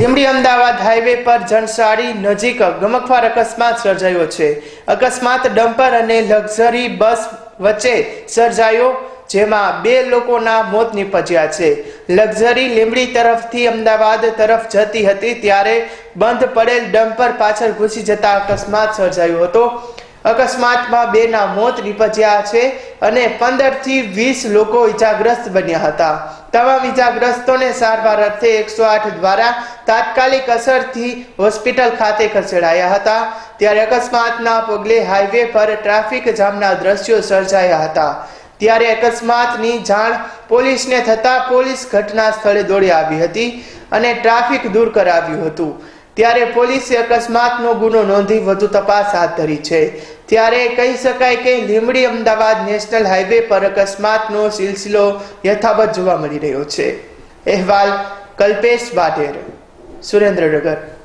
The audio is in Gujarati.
લીંબડી અમદાવાદ હાઈવે પર જનસાડી નજીક ગમખવાર અકસ્માત સર્જાયો છે. અકસ્માત ડમ્પર અને લક્ઝરી બસ વચ્ચે સર્જાયો, જેમાં બે લોકોના મોત નીપજ્યા છે. લક્ઝરી લીંબડી તરફથી અમદાવાદ તરફ જતી હતી, ત્યારે બંધ પડેલ ડમ્પર પાછળ ઘૂસી જતા અકસ્માત સર્જાયો હતો. અકસ્માતમાં બેના મોત નીપજ્યા છે અને પંદરથી વીસ લોકો ઈજાગ્રસ્ત બન્યા હતા. તમામ ઈજાગ્રસ્તોને સારવાર અર્થે એકસો આઠ દ્વારા તાત્કાલિક અસરથી હોસ્પિટલ ખાતે ખસેડાયા હતા. ત્યારે અકસ્માતના પગલે હાઈવે પર ટ્રાફિક જામના દ્રશ્યો સર્જાયા હતા. ત્યારે અકસ્માતની જાણ પોલીસને થતા પોલીસ ઘટના સ્થળે દોડી આવી હતી અને ટ્રાફિક દૂર કરાવ્યું હતું. ત્યારે પોલીસે અકસ્માતનો ગુનો નોંધી વધુ તપાસ હાથ ધરી છે. ત્યારે કહી શકાય કે લીંબડી અમદાવાદ નેશનલ હાઈવે પર અકસ્માતનો સિલસિલો યથાવત જોવા મળી રહ્યો છે. અહેવાલ કલ્પેશ બાટેર સુરેન્દ્રનગર.